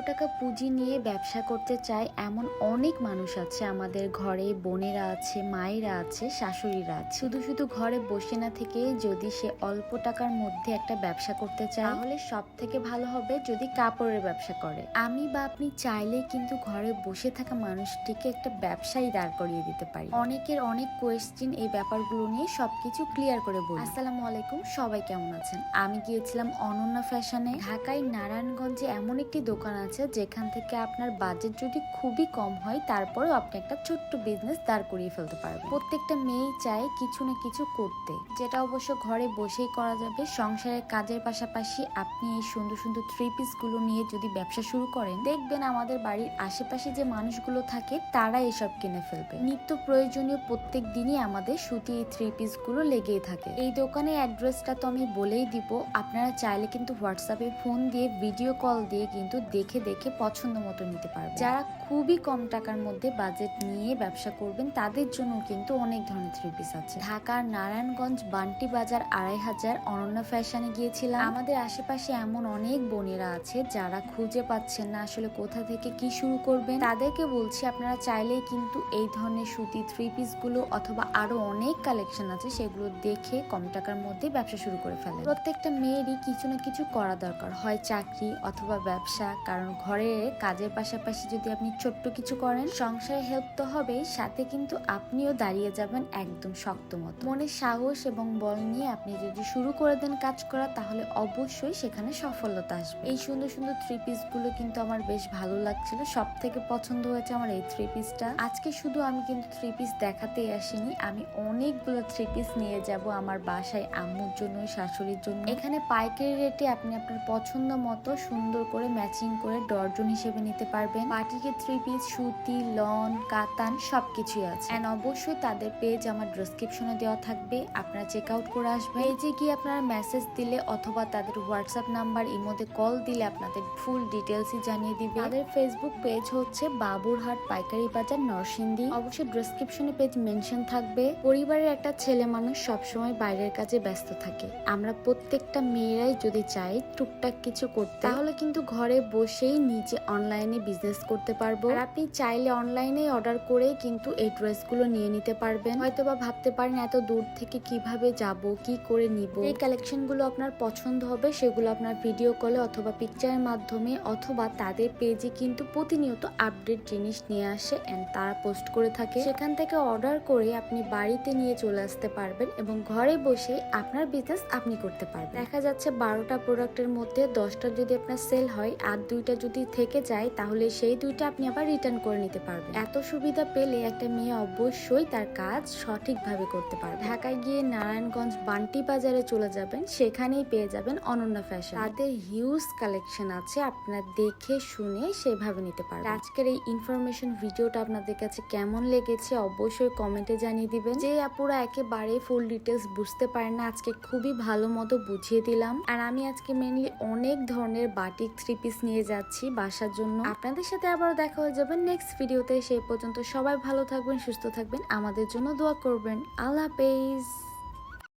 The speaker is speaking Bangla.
টাকা পুঁজি নিয়ে ব্যবসা করতে চায় এমন অনেক মানুষ আছে। আমাদের ঘরে বোনেরা আছে, মায়েরা আছে, শাশুড়িরা আছে। শুধু শুধু ঘরে বসে না থেকে যদি সে অল্প টাকার মধ্যে একটা ব্যবসা করতে চায়, তাহলে সব থেকে ভালো হবে যদি কাপড়ের ব্যবসা করে। আমি বা আপনি চাইলে কিন্তু ঘরে বসে থাকা মানুষটিকে একটা ব্যবসায়ী দাঁড় করিয়ে দিতে পারি। অনেকের অনেক কোয়েশ্চেন এই ব্যাপারগুলো নিয়ে সবকিছু ক্লিয়ার করে বলি। আসসালামু আলাইকুম, সবাই কেমন আছেন? আমি গিয়েছিলাম অনন্যা ফ্যাশনে ঢাকায় নারায়ণগঞ্জে এমন একটি দোকান আছে যেখান থেকে আপনার বাজেট যদি খুবই কম হয়, তারপরেও আপনি একটা ছোট্ট বিজনেস দাঁড় করিয়ে ফেলতে পারবেন। প্রত্যেকটা মেয়েই চায় কিছু না কিছু করতে। যেটা অবশ্য ঘরে বসেই করা যাবে। সংসারের কাজের পাশাপাশি আপনি এই সুন্দর সুন্দর থ্রি পিসগুলো নিয়ে যদি ব্যবসা শুরু করেন, দেখবেন আমাদের বাড়ির আশেপাশে যে মানুষগুলো থাকে, তারা এসব কিনে ফেলবে। নিত্য প্রয়োজনীয় প্রত্যেক দিনই আমাদের সুতি এই থ্রি পিসগুলো লেগেই থাকে। এই দোকানের অ্যাড্রেসটা তো আমি বলেই দিব। আপনারা চাইলে কিন্তু হোয়াটসঅ্যাপে ফোন দিয়ে ভিডিও কল দিয়ে কিন্তু দেখে দেখে দেখে পছন্দ মতো নিতে পারবেন। যারা খুবই কম টাকার মধ্যে বাজেট নিয়ে ব্যবসা করবেন, তাদের জন্য কিন্তু অনেক ধরনের থ্রি পিস আছে। ঢাকার নারায়ণগঞ্জ বান্টি বাজার আড়াই হাজার অনন্য ফ্যাশনে গিয়েছিলাম। আমাদের আশেপাশে এমন অনেক বোনেরা আছে যারা খুঁজে পাচ্ছেন না আসলে কোথা থেকে কি শুরু করবেন। তাদেরকে বলছি, আপনারা চাইলেই কিন্তু এই ধরনের সুতি থ্রি পিসগুলো অথবা আরও অনেক কালেকশন আছে, সেগুলো দেখে কম টাকার মধ্যে ব্যবসা শুরু করে ফেলে প্রত্যেকটা মেয়েরই কিছু না কিছু করা দরকার। হয় চাকরি অথবা ব্যবসা, কারণ ঘরে কাজের পাশাপাশি যদি আপনি ছোট্ট কিছু করেন, সংসারে হেল্প তো হবেই, সাথে কিন্তু আপনিও দাঁড়িয়ে যাবেন একদম শক্ত মতো। মনে সাহস এবং বল নিয়ে আপনি যদি শুরু করে দেন কাজ করা, তাহলে অবশ্যই সেখানে সফলতা আসবে। এই সুন্দর সুন্দর থ্রি পিসগুলো কিন্তু আমার বেশ ভালো লাগছিল। সব থেকে পছন্দ হয়েছে আমার এই থ্রি পিসটা আজকে শুধু আমি কিন্তু থ্রি পিস দেখাতেই আসিনি, আমি অনেকগুলো থ্রি পিস নিয়ে যাব আমার বাসায়, আম্মুর জন্য শাশুড়ির জন্য। এখানে পাইকারি রেটে আপনি আপনার পছন্দ মতো সুন্দর করে ম্যাচিং করে ডর্জন হিসেবে নিতে পারবেন। পাটিকে থ্রি পিস সুতি, লন, কাতান সবকিছুই আছে। এন্ড অবশ্যই তাদের পেজ আমার ডেসক্রিপশনে দেওয়া থাকবে। আপনারা চেক আউট করে আসবেন। পেজে গিয়ে আপনারা মেসেজ দিলে অথবা তাদের হোয়াটসঅ্যাপ নাম্বার ইমোতে কল দিলে আপনাদের ফুল ডিটেলসই জানিয়ে দিবে। তাদের ফেসবুক পেজ হচ্ছে বাবুরহাট পাইকারি বাজার, নরসিংদী। অবশ্যই ডেসক্রিপশনে পেজ মেনশন থাকবে। পরিবারের একটা ছেলে মানুষ সবসময় বাইরের কাজে ব্যস্ত থাকে। আমরা প্রত্যেকটা মেয়েরাই যদি চাই টুকটাক কিছু করতে, তাহলে কিন্তু ঘরে বসেই নিজে অনলাইনে বিজনেস করতে পারব। আপনি চাইলে অনলাইনে অর্ডার করে কিন্তু এই ড্রেসগুলো নিয়ে নিতে পারবেন। হয়তো বা ভাবতে পারেন এত দূর থেকে কীভাবে যাব, কি করে নিব? এই কালেকশনগুলো আপনার পছন্দ হবে, সেগুলো আপনার ভিডিও কলে অথবা পিকচারের মাধ্যমে অথবা তাদের পেজে কিন্তু প্রতিনিয়ত আপডেট জিনিস নিয়ে আসে এন্ড তারা পোস্ট করে থাকে। সেখান থেকে অর্ডার করে আপনি বাড়িতে নিয়ে চলে আসতে পারবেন এবং ঘরে বসে আপনার বিজনেস আপনি করতে পারবেন। দেখা যাচ্ছে বারোটা প্রোডাক্টের মধ্যে দশটা যদি আপনার সেল হয়, আর দুইটা যদি থেকে যায়, তাহলে সেই দুইটা আপনি আবার রিটার্ন করে নিতে পারবেন। এত সুবিধা পেলে একটা মেয়ে অবশ্যই তার কাজ সঠিকভাবে করতে পারবে। ঢাকায় গিয়ে নারায়ণগঞ্জ বান্টি বাজারে চলে যাবেন, সেখানেই পেয়ে যাবেন অনন্য ফ্যাশন। তাদের হিউজ কালেকশন আছে, আপনার দেখে শুনে সেভাবে নিতে পারবেন। আজকের এই ইনফরমেশন ভিডিওটা আপনাদের কাছে কেমন লেগেছে, অবশ্যই কমেন্টে জানিয়ে দিবেন। যে আপুরা একেবারে ফুল ডিটেলস বুঝতে পারেন না, আজকে খুবই ভালো মতো বুঝিয়ে দিলাম। আর আমি আজকে মেনলি অনেক ধরনের বাটিক থ্রি পিস নিয়ে যাচ্ছি বাসার জন্য। আপনাদের সাথে আবার দেখা হয়ে যাবে নেক্সট ভিডিওতে সেই পর্যন্ত সবাই ভালো থাকবেন, সুস্থ থাকবেন। আমাদের জন্য দোয়া করবেন। আল্লাহ হাফেজ।